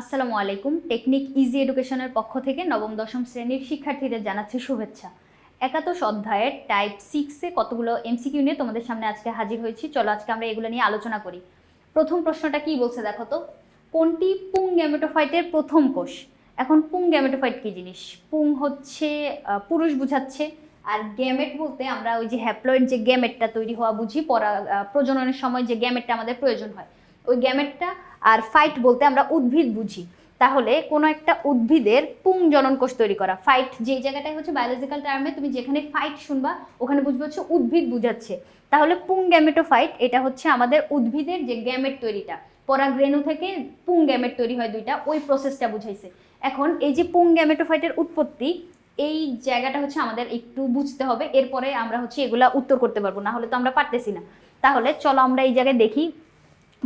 আসসালামু আলাইকুম। Technique easy এডুকেশনের পক্ষ থেকে নবম, দশম শ্রেণির শিক্ষার্থীদের জানাচ্ছি শুভেচ্ছা। একাদশ অধ্যায়ের টাইপ সিক্সে কতগুলো এমসিকিউ নিয়ে তোমাদের সামনে আজকে হাজির হয়েছি। চলো আজকে আমরা এগুলো নিয়ে আলোচনা করি। প্রথম প্রশ্নটা কি বলছে দেখো তো? কোনটি পুং গ্যামেটোফাইটের প্রথম কোষ? এখন পুং গ্যামেটোফাইট কি জিনিস? পুং হচ্ছে পুরুষ বুঝাচ্ছে। আর গ্যামেট বলতে আমরা ওই যে হ্যাপ্লয়েড যে গ্যামেটটা তৈরি হওয়া বুঝি পরা প্রজননের সময় যে গ্যামেটটা আমাদের প্রয়োজন হয়। ওই গ্যামেটটা আর ফাইট বলতে আমরা উদ্ভিদ বুঝি। তাহলে কোনো একটা উদ্ভিদের পুং জনন কোষ তৈরি করা। ফাইট যে জায়গাটায় হচ্ছে বায়োলজিক্যাল টার্মে তুমি যেখানে ফাইট শুনবা, ওখানে বুঝবে হচ্ছে উদ্ভিদ বুঝাচ্ছে। তাহলে পুং গ্যামেটোফাইট এটা হচ্ছে আমাদের উদ্ভিদের যে গ্যামেট তৈরিটা। পরাগরেণু থেকে পুং গ্যামেট তৈরি হয় দুইটা, ওই প্রসেসটা বুঝাইছে। এখন এই যে পুং গ্যামেটোফাইটের উৎপত্তি, এই জায়গাটা হচ্ছে আমাদের একটু বুঝতে হবে। এরপরে আমরা হচ্ছে এগুলা উত্তর করতে পারব, না হলে তো আমরা পারতেছি না। তাহলে চলো আমরা এই জায়গায় দেখি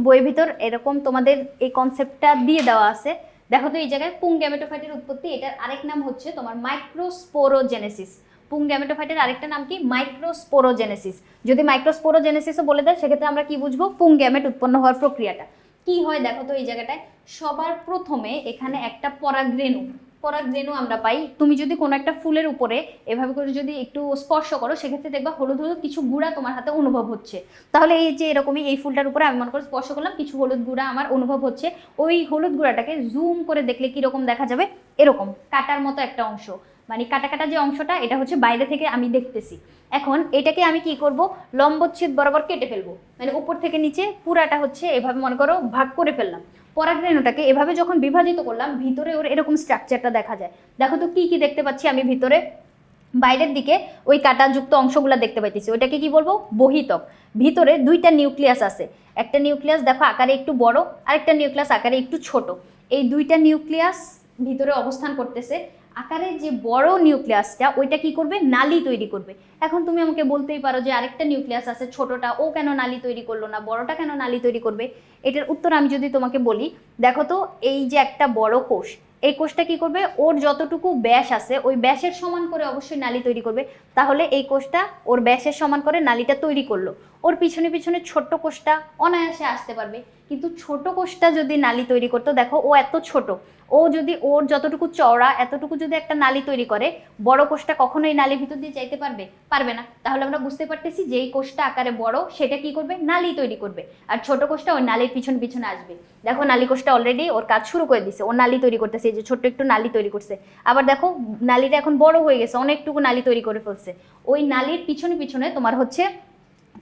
বইয়ের ভিতর এরকম তোমাদের এই কনসেপ্টটা দিয়ে দেওয়া আছে। দেখো তো এই জায়গায় পুং গ্যামেটোফাইটের উৎপত্তি, এটার আরেক নাম হচ্ছে তোমার মাইক্রোস্পোরোজেনেসিস পুং গ্যামেটোফাইটের আরেকটা নাম কি? মাইক্রোস্পোরোজেনেসিস যদি মাইক্রোস্পোরোজেনেসিসও বলে দেয়, সেক্ষেত্রে আমরা কি বুঝব? পুং গ্যামেট উৎপন্ন হওয়ার প্রক্রিয়াটা। কি হয় দেখো তো এই জায়গাটায়? সবার প্রথমে এখানে একটা পরাগরেণু। পরাগরেণু আমরা পাই, তুমি যদি কোনো একটা ফুলের উপরে এভাবে করে যদি একটু স্পর্শ করো, সেক্ষেত্রে দেখবা হলুদ হলুদ কিছু গুঁড়া তোমার হাতে অনুভব হচ্ছে। তাহলে এই যে এরকমই এই ফুলটার উপরে আমি মনে করে স্পর্শ করলাম, কিছু হলুদ গুঁড়া আমার অনুভব হচ্ছে। ওই হলুদ গুঁড়াটাকে জুম করে দেখলে কীরকম দেখা যাবে? এরকম, কাটার মতো একটা অংশ। মানে কাটা কাটা যে অংশটা, এটা হচ্ছে বাইরে থেকে আমি দেখতেছি। এখন এটাকে আমি কি করব? লম্বচ্ছেদ বরাবর কেটে ফেলব। মানে উপর থেকে নিচে পুরাটা হচ্ছে এভাবে মনে করো ভাগ করে ফেললাম। পরাগরেণুটাকে এভাবে যখন বিভাজিত করলাম, ভিতরে ওর এরকম স্ট্রাকচারটা দেখা যায়। দেখো তো কি কি দেখতে পাচ্ছি আমি ভিতরে? বাইরের দিকে ওই কাটাযুক্ত অংশগুলো দেখতে পাইতেছি। ওইটাকে কি বলব? বহিতক। ভিতরে দুইটা নিউক্লিয়াস আছে। একটা নিউক্লিয়াস দেখো আকারে একটু বড়, আরেকটা নিউক্লিয়াস আকারে একটু ছোট। এই দুইটা নিউক্লিয়াস ভিতরে অবস্থান করতেছে। আকারে যে বড় নিউক্লিয়াসটা, ওইটা কি করবে? নালি তৈরি করবে। এখন তুমি আমাকে বলতেই পারো যে আরেকটা নিউক্লিয়াস আছে ছোটটা, ও কেন নালি তৈরি করল না? বড়টা কেন নালি তৈরি করবে? এটার উত্তর আমি যদি তোমাকে বলি, দেখো তো, এই যে একটা বড় কোষ, এই কোষটা কি করবে? ওর যতটুকু ব্যাস আছে, ওই ব্যাসের সমান করে অবশ্যই নালি তৈরি করবে। তাহলে এই কোষটা ওর ব্যাসের সমান করে নালিটা তৈরি করল। ওর পিছনে পিছনে ছোট্ট কোষটা অনায়াসে আসতে পারবে। কিন্তু ছোট কোষটা যদি নালি তৈরি করতো, দেখো ও এত ছোট, ও যদি ওর যতটুকু চওড়া, এতটুকু যদি একটা নালি তৈরি করে, বড় কোষটা কখনো এই নালির ভিতর দিয়ে যাইতে পারবে? পারবে না। তাহলে আমরা বুঝতে পারতেছি যে এই কোষটা আকারে বড়, সেটা কি করবে? নালি তৈরি করবে। আর ছোট কোষটা ওই নালির পিছনে পিছনে আসবে। দেখো নালি কোষটা অলরেডি ওর কাজ শুরু করে দিছে। ও নালি তৈরি করতেছে যে ছোট্ট একটু নালি তৈরি করছে। আবার দেখো, নালিটা এখন বড় হয়ে গেছে, অনেকটুকু নালি তৈরি করে ফেলছে। ওই নালির পিছনে পিছনে তোমার হচ্ছে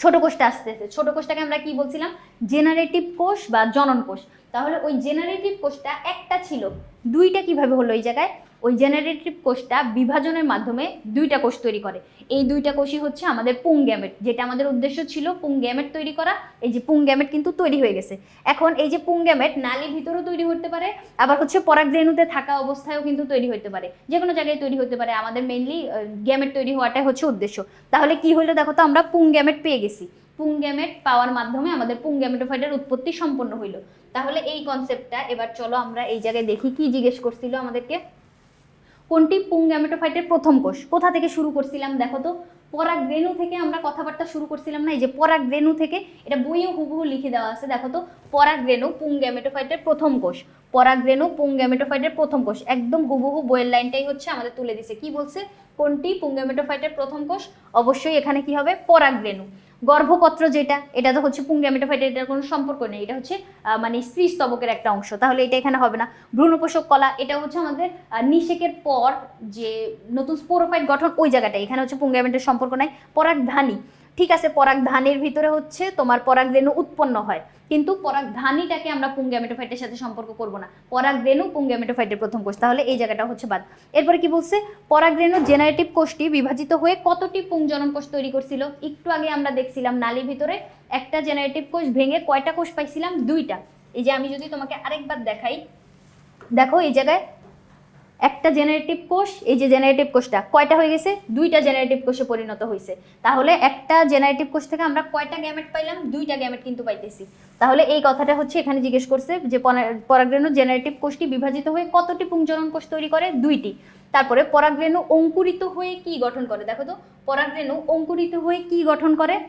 ছোট কোষটা আসতেছে। ছোট কোষটাকে আমরা কি বলছিলাম? জেনারেটিভ কোষ বা জনন কোষ। তাহলে ওই জেনারেটিভ কোষটা একটা ছিল। দুইটা কীভাবে হলো এই জায়গায়? ওই জেনারেটিভ কোষটা বিভাজনের মাধ্যমে দুইটা কোষ তৈরি করে। এই দুইটা কোষই হচ্ছে আমাদের পুং গ্যামেট যেটা আমাদের উদ্দেশ্য ছিল পুং গ্যামেট তৈরি করা। এই যে পুং গ্যামেট কিন্তু তৈরি হয়ে গেছে। এখন এই যে পুং গ্যামেট নালীর ভিতরেও তৈরি হতে পারে, আবার হচ্ছে পরাগ পরাগরেণুতে থাকা অবস্থায়ও কিন্তু তৈরি হতে পারে। যে কোনো জায়গায় তৈরি হতে পারে, আমাদের মেইনলি গ্যামেট তৈরি হওয়াটাই হচ্ছে উদ্দেশ্য। তাহলে কি হলো দেখো তো, আমরা পুং গ্যামেট পেয়ে গেছি। পুং গ্যামেট পাওয়ার মাধ্যমে আমাদের পুং গ্যামেটোফাইটের উৎপত্তি সম্পন্ন হইল। তাহলে এই কনসেপ্টটা এবার চলো আমরা এই জায়গায় দেখি কি জিজ্ঞেস করছিল আমাদেরকে। কোনটি পুং গ্যামেটোফাইটের প্রথম কোষ? কোথা থেকে শুরু করছিলাম? দেখো তো, পরাগ রেণু থেকে আমরা কথাবার্তা শুরু করছিলাম না? এই যে পরাগরেণু থেকে, এটা বইও হুবহু লিখে দেওয়া আছে। দেখো তো পরাগরেণু পুং গ্যামেটোফাইটের প্রথম কোষ? পরাগরেণু পুং গ্যামেটোফাইটের প্রথম কোষ? একদম হুবহু বইয়ের লাইনটাই হচ্ছে আমাদের তুলে দিছে। কি বলছে? কোনটি পুং গ্যামেটোফাইটের প্রথম কোষ? অবশ্যই এখানে কি হবে? পরাগরেণু গর্ভপত্র যেটা, এটা তো হচ্ছে পুংগ্যামেটোফাইট এটার কোনো সম্পর্ক নেই। এটা হচ্ছে মানে স্ত্রী স্তবকের একটা অংশ। তাহলে এটা এখানে হবে না। ভ্রূণপোষক কলা, এটা হচ্ছে আমাদের নিষেকের পর যে নতুন স্পোরোফাইট গঠন, ওই জায়গাটা এখানে হচ্ছে পুংগ্যামেটের সম্পর্ক নাই। পরাগধানী ঠিক আছে, পরাগ ধানের ভিতরে হচ্ছে তোমার পরাগরেণু উৎপন্ন হয়। কিন্তু পরাগধানীটাকে আমরা পুংগ্যামেটোফাইটের সাথে সম্পর্ক করব না। পরাগরেণু পুংগ্যামেটোফাইটের প্রথম কোষ, তাহলে এই জায়গাটা হচ্ছে বাদ। এরপরে কি বলছে? পরাগরেণু জেনারেটিভ কোষটি বিভাজিত হয়ে কতটি পুংজনন কোষ তৈরি করছিল? একটু আগে আমরা দেখছিলাম নালীর ভিতরে একটা জেনারেটিভ কোষ ভেঙে কয়টা কোষ পাইছিলাম? দুইটা। এই যে আমি যদি তোমাকে আরেকবার দেখাই, দেখো এই জায়গায় একটা জেনারেটিভ কোষ, এই যে জেনারেটিভ কোষটা, কয়টা হয়ে গেছে? দুইটা জেনারেটিভ কোষে পরিণত হয়েছে। তাহলে একটা জেনারেটিভ কোষ থেকে আমরা কয়টা গ্যামেট পাইলাম? দুইটা গ্যামেট কিন্তু পাইতেছি। তাহলে এই কথাটা হচ্ছে এখানে জিজ্ঞেস করছে যে পরা- পরাগরেণু জেনারেটিভ কোষটি বিভাজিত হয়ে কতটি পুংজনন কোষ তৈরি করে? দুইটি। তারপরে পরাগরেণু অঙ্কুরিত হয়ে কি গঠন করে? দেখো তো, পরাগরেণু অঙ্কুরিত হয়ে কি গঠন করে?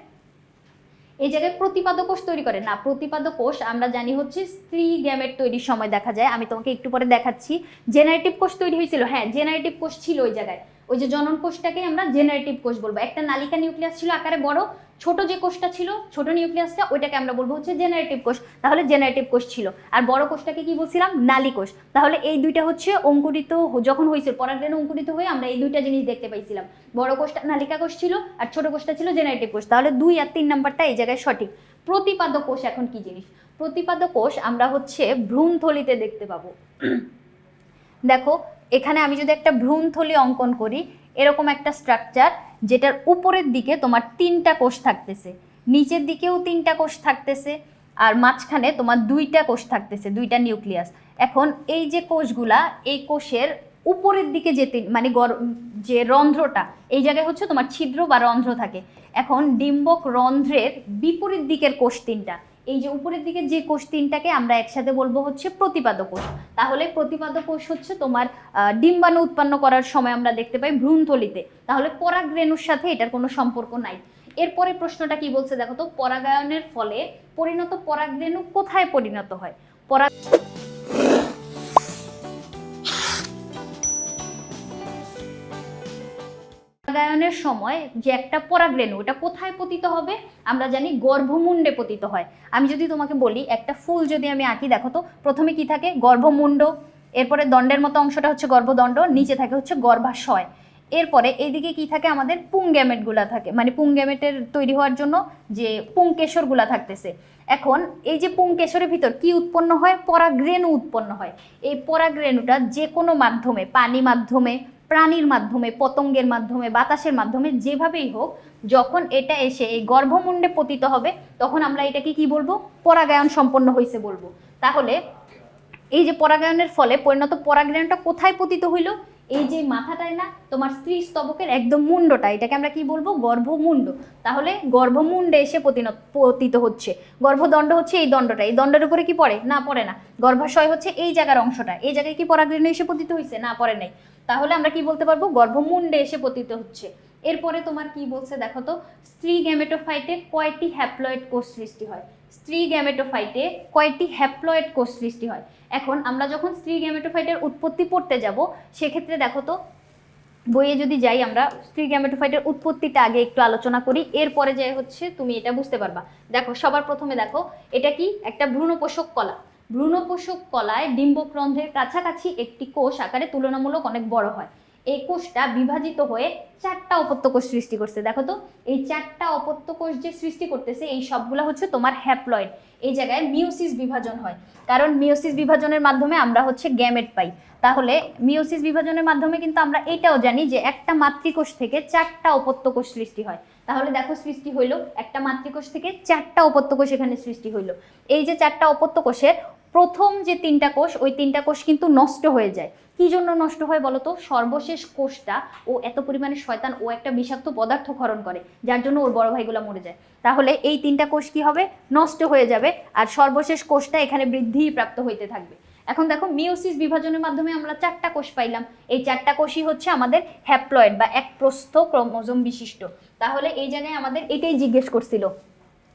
এই জায়গায় প্রতিপাদ কোষ তৈরি করে। না প্রতিপাদ কোষ আমরা জানি হচ্ছে স্ত্রী গ্যামের তৈরির সময় দেখা যায়। আমি তোমাকে একটু পরে দেখাচ্ছি। জেনারেটিভ কোষ তৈরি হয়েছিল। হ্যাঁ জেনারেটিভ কোষ ছিল ওই জায়গায়। ওই যে জনন কোষটাকে আমরা জেনারেটিভ কোষ বলব। একটা নালিকা নিউক্লিয়াস ছিল আকারে বড়, ছোট যে কোষটা ছিল, ছোট নিউক্লিয়াসটা ওইটাকে আমরা বলব হচ্ছে জেনারেটিভ কোষ। তাহলে জেনারেটিভ কোষ ছিল। আর বড় কোষটাকে কি বলছিলাম? নালী কোষ। তাহলে এই দুইটা হচ্ছে অঙ্কুরিত যখন হয়েছিল পরাগরেণু অঙ্কুরিত হয়ে আমরা এই দুইটা জিনিস দেখতে পাইছিলাম। বড় কোষটা নালিকা কোষ ছিল আর ছোট কোষটা ছিল জেনারেটিভ কোষ। তাহলে দুই আর তিন নাম্বারটা এই জায়গায় সঠিক। প্রতিপাদ্য কোষ এখন কি জিনিস? প্রতিপাদ্য কোষ আমরা হচ্ছে ভ্রূণথলিতে দেখতে পাবো। দেখো এখানে আমি যদি একটা ভ্রূণথলি অঙ্কন করি, এরকম একটা স্ট্রাকচার যেটার উপরের দিকে তোমার তিনটা কোষ থাকতেছে, নিচের দিকেও তিনটা কোষ থাকতেছে, আর মাঝখানে তোমার দুইটা কোষ থাকতেছে, দুইটা নিউক্লিয়াস। এখন এই যে কোষগুলা, এই কোষের উপরের দিকে যে তিন- মানে যে রন্ধ্রটা, এই জায়গায় হচ্ছে তোমার ছিদ্র বা রন্ধ্র থাকে। এখন ডিম্বক রন্ধ্রের বিপরীত দিকের কোষ তিনটা। এই যে উপরের দিকে যে কোষ তিনটাকে আমরা একসাথে বলব হচ্ছে প্রতিপাদ কোষ। তাহলে প্রতিপাদ কোষ হচ্ছে তোমার ডিম্বাণু উৎপন্ন করার সময় আমরা দেখতে পাই ভ্রূণথলিতে। তাহলে পরাগরেণুর সাথে এটার কোনো সম্পর্ক নাই। এরপরে প্রশ্নটা কি বলছে দেখো তো? পরাগায়নের ফলে পরিণত পরাগরেণু কোথায় পরিণত হয়? পরাগ পরাগায়নের সময় যে একটা পরাগরেণু, ওটা কোথায় পতিত হবে? আমরা জানি গর্ভমুণ্ডে পতিত হয়। আমি যদি তোমাকে বলি, একটা ফুল যদি আমি আঁকি, দেখো তো, প্রথমে কি থাকে? গর্ভমুণ্ড, এরপরে দণ্ডের মতো অংশটা হচ্ছে গর্ভদণ্ড, নিচে থাকে হচ্ছে গর্ভাশয়। এরপরে এইদিকে কি থাকে? আমাদের পুংগ্যামেটগুলা থাকে। মানে পুংগ্যামেটের তৈরি হওয়ার জন্য যে পুংকেশরগুলা থাকতেছে। এখন এই যে পুংকেশরের ভিতর কি উৎপন্ন হয়? পরাগরেণু উৎপন্ন হয়। এই পরাগরেণুটা যে কোনো মাধ্যমে, পানি মাধ্যমে প্রাণীর মাধ্যমে, পতঙ্গের মাধ্যমে, বাতাসের মাধ্যমে, যেভাবেই হোক, যখন এটা এসে এই গর্ভমুণ্ডে পতিত হবে, তখন আমরা এটাকে কি বলব? পরাগায়ন সম্পন্ন হয়েছে বলব। তাহলে এই যে পরাগায়নের ফলে পরিণত পরাগায়নটা কোথায় পতিত হইল? এই যে মাথাটাই না, তোমার স্ত্রী স্তবকের একদম মুন্ডটা এটাকে আমরা কি বলব? গর্ভমুণ্ড। তাহলে গর্ভমুণ্ডে এসে পতিত হচ্ছে। গর্ভদণ্ড হচ্ছে এই দণ্ডটা, এই দণ্ডের উপরে কি পড়ে? না পড়ে না। গর্ভাশয় হচ্ছে এই জায়গার অংশটা, এই জায়গায় কি পরাগরেণু এসে পতিত হয়েছে না, পড়ে নাই। তাহলে আমরা কি বলতে পারব? গর্ভমুণ্ডে এসে পতিত হচ্ছে। এরপরে তোমার কি বলছে দেখো তো? স্ত্রী গ্যামেটোফাইটে কয়টি হ্যাপ্লয়েড কোষ সৃষ্টি হয়? স্ত্রী গ্যামেটোফাইটে কয়েকটি হ্যাপ্লয়েড কোষ সৃষ্টি হয়। এখন আমরা যখন স্ত্রী গ্যামেটোফাইটের উৎপত্তি পড়তে যাব, সেক্ষেত্রে দেখো তো, বইয়ে যদি যাই আমরা স্ত্রী গ্যামেটোফাইটের উৎপত্তিটা আগে একটু আলোচনা করি, এরপরে যাই হচ্ছে, তুমি এটা বুঝতে পারবা। দেখো, সবার প্রথমে দেখো, এটা কি? একটা ভ্রূণপোষক কলা। ভ্রূণপোষক কলায় ডিম্বক্রন্ধের কাছাকাছি একটি কোষ আকারে তুলনামূলক অনেক বড় হয়। এই কোষটা বিভাজিত হয়ে চারটা অপত্য কোষ সৃষ্টি করছে। দেখো তো, এই চারটা অপত্য কোষ যে সৃষ্টি করতেছে, এই সবগুলো হচ্ছে তোমার হ্যাপ্লয়েড। এই জায়গায় মিওসিস বিভাজন হয়। কারণ মিওসিস বিভাজনের মাধ্যমে আমরা হচ্ছে গ্যামেট পাই। তাহলে মিওসিস বিভাজনের মাধ্যমে কিন্তু আমরা এটাও জানি যে একটা মাতৃকোষ থেকে চারটা অপত্য কোষ সৃষ্টি হয়। তাহলে দেখো সৃষ্টি হইল একটা মাতৃকোষ থেকে চারটা অপত্য কোষ এখানে সৃষ্টি হইল। এই যে চারটা অপত্য কোষের প্রথম যে তিনটা কোষ, ওই তিনটা কোষ কিন্তু নষ্ট হয়ে যায়। কি জন্য নষ্ট হয় বলতো? সর্বশেষ কোষটা ও এত পরিমাণে শয়তান ও একটা বিষাক্ত পদার্থ ক্ষরণ করে, যার জন্য ওর বড় ভাইগুলো মরে যায়। তাহলে এই তিনটা কোষ কি হবে? নষ্ট হয়ে যাবে আর সর্বশেষ কোষটা এখানে বৃদ্ধি প্রাপ্ত হইতে থাকবে। এখন দেখো মিওসিস বিভাজনের মাধ্যমে আমরা চারটা কোষ পাইলাম। এই চারটা কোষই হচ্ছে আমাদের হ্যাপ্লয়েড বা এক প্রস্থ ক্রোমোজোম বিশিষ্ট। তাহলে এই জায়গায় আমাদের এটাই জিজ্ঞেস করছিল।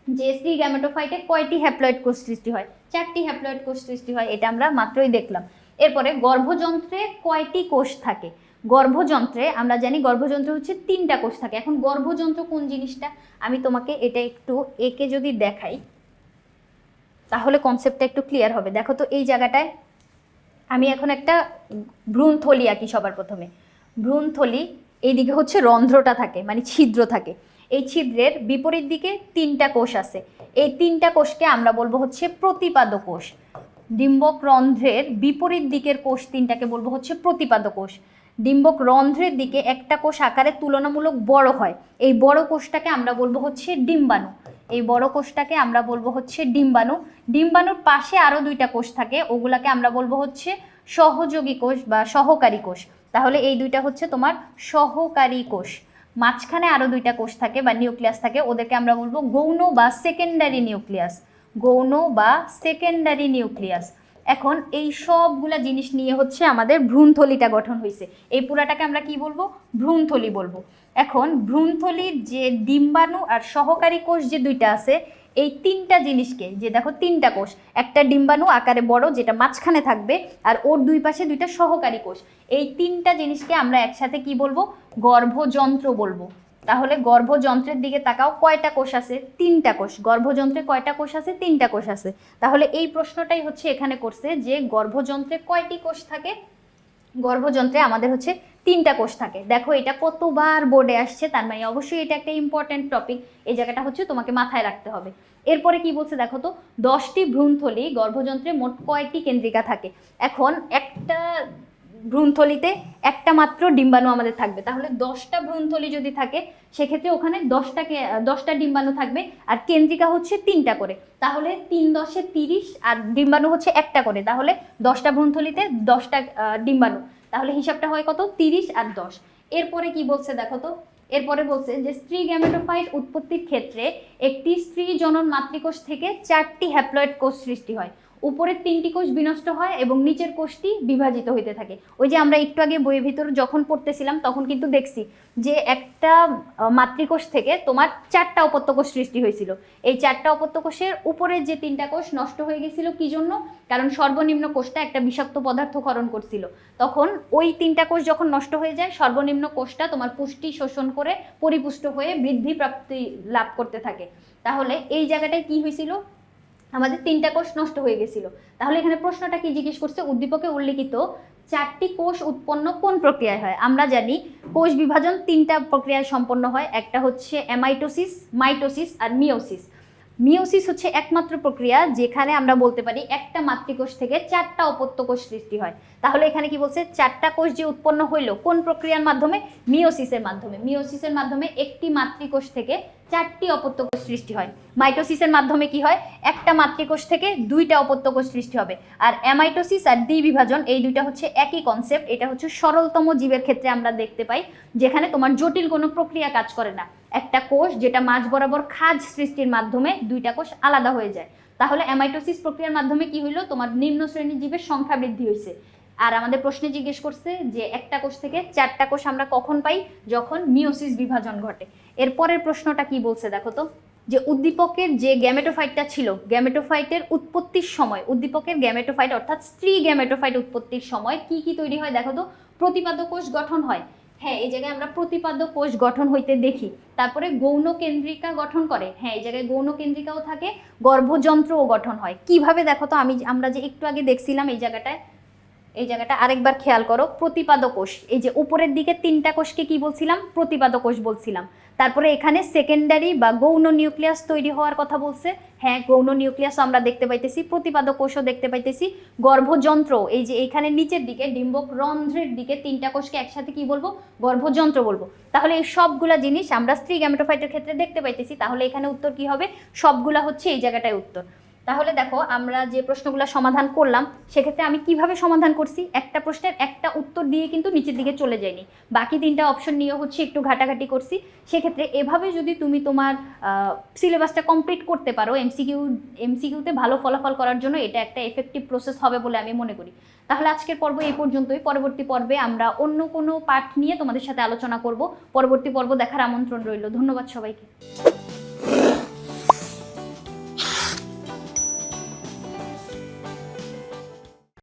যে স্ত্রী গ্যামেটোফাইটে কয়টি হ্যাপ্লয়েড কোষ সৃষ্টি হয়? চারটি হ্যাপ্লয়েড কোষ সৃষ্টি হয়, এটা আমরা মাত্রই দেখলাম। এরপরে গর্ভযন্ত্রে কয়টি কোষ থাকে? গর্ভযন্ত্রে, আমরা জানি গর্ভযন্ত্র হচ্ছে তিনটা কোষ থাকে। এখন গর্ভযন্ত্র কোন জিনিসটা? আমি তোমাকে এটা একটু একে যদি দেখাই, তাহলে কনসেপ্টটা একটু ক্লিয়ার হবে। দেখো তো, এই জায়গাটায় আমি এখন একটা ভ্রূণথলি আঁকি সবার প্রথমে। ভ্রূণথলি, এইদিকে হচ্ছে রন্ধ্রটা থাকে মানে ছিদ্র থাকে। এই ছিদ্রের বিপরীত দিকে তিনটা কোষ আছে। এই তিনটা কোষকে আমরা বলব হচ্ছে প্রতিপাদ কোষ। ডিম্বক রন্ধ্রের বিপরীত দিকের কোষ তিনটাকে বলব হচ্ছে প্রতিপাদ কোষ। ডিম্বক রন্ধ্রের দিকে একটা কোষ আকারে তুলনামূলক বড় হয়। এই বড় কোষটাকে আমরা বলব হচ্ছে ডিম্বাণু। এই বড় কোষটাকে আমরা বলব হচ্ছে ডিম্বাণু। ডিম্বাণুর পাশে আরও দুইটা কোষ থাকে। ওগুলাকে আমরা বলব হচ্ছে সহযোগী কোষ বা সহকারী কোষ। তাহলে এই দুইটা হচ্ছে তোমার সহকারী কোষ। মাঝখানে আরও দুইটা কোষ থাকে বা নিউক্লিয়াস থাকে, ওদেরকে আমরা বলব গৌণ বা সেকেন্ডারি নিউক্লিয়াস গৌণ বা সেকেন্ডারি নিউক্লিয়াস এখন এই সবগুলা জিনিস নিয়ে হচ্ছে আমাদের ভ্রূণথলিটা গঠন হয়েছে এই পুরাটাকে আমরা কি বলব? ভ্রূণথলি বলব। এখন ভ্রূণথলির যে ডিম্বাণু আর সহকারী কোষ যে দুইটা আছে এই তিনটা জিনিসকে, যে দেখো তিনটা কোষ, একটা ডিম্বাণু আকারে বড় যেটা মাঝখানে থাকবে আর ওর দুই পাশে দুইটা সহকারী কোষ। এই তিনটা জিনিসকে আমরা একসাথে কি বলব? গর্ভযন্ত্র বলব। তাহলে গর্ভযন্ত্রের দিকে তাকাও, কয়টা কোষ আছে? তিনটা কোষ। গর্ভযন্ত্রে কয়টা কোষ আছে? তিনটা কোষ আছে। তাহলে এই প্রশ্নটাই হচ্ছে এখানে করছে যে গর্ভযন্ত্রে কয়টি কোষ থাকে? গর্ভযন্ত্রে আমাদের হচ্ছে তিনটা কোষ থাকে। দেখো এটা কতবার বোর্ডে আসছে, তার মানে অবশ্যই এটা একটা ইম্পর্টেন্ট টপিক এই জায়গাটা হচ্ছে তোমাকে মাথায় রাখতে হবে। এরপরে কি বলছে দেখো তো, দশটি ভ্রূণথলি গর্ভযন্ত্রে মোট কয়টি কেন্দ্রিকা থাকে? এখন একটা ভ্রূণথলিতে একটা মাত্র ডিম্বাণু আমাদের থাকবে। তাহলে দশটা ভ্রূণথলি যদি থাকে, সেক্ষেত্রে ওখানে দশটা দশটা ডিম্বাণু থাকবে আর কেন্দ্রিকা হচ্ছে তিনটা করে। তাহলে তিন দশে তিরিশ আর ডিম্বাণু হচ্ছে একটা করে। তাহলে দশটা ভ্রূণথলিতে দশটা ডিম্বাণু। তাহলে হিসাবটা হয় কত? তিরিশ আর দশ। এরপরে কি বলছে দেখো তো? এরপরে বলছে যে স্ত্রী গ্যামেটোফাইট উৎপত্তির ক্ষেত্রে একটি স্ত্রী জনন মাতৃকোষ থেকে চারটি হ্যাপ্লয়েড কোষ সৃষ্টি হয়। উপরের তিনটি কোষ বিনষ্ট হয় এবং নিচের কোষটি বিভাজিত হইতে থাকে। ওই যে আমরা একটু আগে বইয়ের ভিতর যখন পড়তেছিলাম, তখন কিন্তু দেখছি যে একটা মাতৃকোষ থেকে তোমার চারটা অপত্যকোষ সৃষ্টি হয়েছিল। এই চারটা অপত্যকোষের উপরের যে তিনটা কোষ নষ্ট হয়ে গেছিল কি জন্য? কারণ সর্বনিম্ন কোষটা একটা বিষাক্ত পদার্থ ক্ষরণ করছিল। তখন ওই তিনটা কোষ যখন নষ্ট হয়ে যায়, সর্বনিম্ন কোষটা তোমার পুষ্টি শোষণ করে পরিপুষ্ট হয়ে বৃদ্ধি প্রাপ্তি লাভ করতে থাকে। তাহলে এই জায়গাটায় কি হয়েছিল? আমাদের তিনটা কোষ নষ্ট হয়ে গেছিল। তাহলে এখানে প্রশ্নটা কি জিজ্ঞেস করছে? উদ্দীপকে উল্লিখিত চারটি কোষ উৎপন্ন কোন প্রক্রিয়ায় হয়? আমরা জানি কোষ বিভাজন তিনটা প্রক্রিয়ায় সম্পন্ন হয়। একটা হচ্ছে অ্যামাইটোসিস মাইটোসিস আর মিওসিস মিওসিস হচ্ছে একমাত্র প্রক্রিয়া যেখানে আমরা বলতে পারি একটা মাতৃকোষ থেকে চারটা অপত্য কোষ সৃষ্টি হয়। তাহলে এখানে কি বলছে? চারটা কোষ যে উৎপন্ন হইল, কোন প্রক্রিয়ার মাধ্যমে? মিওসিসের মাধ্যমে। মিওসিসের মাধ্যমে একটি মাতৃকোষ থেকে চারটি অপত্য কোষ সৃষ্টি হয়। মাইটোসিসের মাধ্যমে কি হয়? একটা মাতৃকোষ থেকে দুইটা অপত্য কোষ সৃষ্টি হবে। আর অ্যামাইটোসিস আর দ্বিবিভাজন, এই দুইটা হচ্ছে একই কনসেপ্ট এটা হচ্ছে সরলতম জীবের ক্ষেত্রে আমরা দেখতে পাই, যেখানে তোমার জটিল কোনো প্রক্রিয়া কাজ করে না। একটা কোষ যেটা মাঝ বরাবর খাজ সৃষ্টির মাধ্যমে দুইটা কোষ আলাদা হয়ে যায়। তাহলে অ্যামাইটোসিস প্রক্রিয়ার মাধ্যমে কি হইল? তোমার নিম্ন শ্রেণির জীবের সংখ্যা বৃদ্ধি হয়েছে আর আমাদের প্রশ্নে জিজ্ঞেস করছে যে একটা কোষ থেকে চারটা কোষ আমরা কখন পাই? যখন মিওসিস বিভাজন ঘটে। এরপরের প্রশ্নটা কি বলছে দেখো তো? যে উদ্দীপকের যে গ্যামেটোফাইটটা ছিল গ্যামেটোফাইটের উৎপত্তির সময়, উদ্দীপকের গ্যামেটোফাইট অর্থাৎ স্ত্রী গ্যামেটোফাইট উৎপত্তির সময় কি কি তৈরি হয় দেখো তো? প্রতিপাদ্য কোষ গঠন হয়। হ্যাঁ এই জায়গায় আমরা প্রতিপাদ্য কোষ গঠন হইতে দেখি। তারপরে গৌণ কেন্দ্রিকা গঠন করে। হ্যাঁ এই জায়গায় গৌণ কেন্দ্রিকাও থাকে, গর্ভযন্ত্রও গঠন হয়। কীভাবে দেখো তো, আমি আমরা যে একটু আগে দেখছিলাম এই জায়গাটায়, এই জায়গাটা আরেকবার খেয়াল করো প্রতিপাদ কোষ। এই যে উপরের দিকে তিনটা কোষকে কি বলছিলাম? প্রতিপাদ কোষ বলছিলাম। তারপরে এখানে সেকেন্ডারি বা গৌণ নিউক্লিয়াস তৈরি হওয়ার কথা বলছে। হ্যাঁ গৌণ নিউক্লিয়াস আমরা দেখতে পাইতেছি, প্রতিপাদক কোষও দেখতে পাইতেছি। গর্ভযন্ত্র, এই যে এখানে নিচের দিকে ডিম্বক রন্ধ্রের দিকে তিনটা কোষকে একসাথে কি বলব? গর্ভযন্ত্র বলব। তাহলে এই সবগুলা জিনিস আমরা স্ত্রী গ্যামেটোফাইটের ক্ষেত্রে দেখতে পাইতেছি। তাহলে এখানে উত্তর কি হবে? সবগুলা হচ্ছে এই জায়গাটায় উত্তর। তাহলে দেখো, আমরা যে প্রশ্নগুলো সমাধান করলাম, সেক্ষেত্রে আমি কীভাবে সমাধান করছি? একটা প্রশ্নের একটা উত্তর দিয়ে কিন্তু নিচের দিকে চলে যায়নি। বাকি তিনটা অপশন নিয়ে হচ্ছে একটু ঘাটাঘাটি করছি। সেক্ষেত্রে এভাবে যদি তুমি তোমার সিলেবাসটা কমপ্লিট করতে পারো এমসিকিউ এমসিকিউতে ভালো ফলাফল করার জন্য এটা একটা এফেক্টিভ প্রসেস হবে বলে আমি মনে করি। তাহলে আজকের পর্ব এই পর্যন্তই। পরবর্তী পর্বে আমরা অন্য কোনো পাঠ নিয়ে তোমাদের সাথে আলোচনা করব। পরবর্তী পর্ব দেখার আমন্ত্রণ রইল। ধন্যবাদ সবাইকে।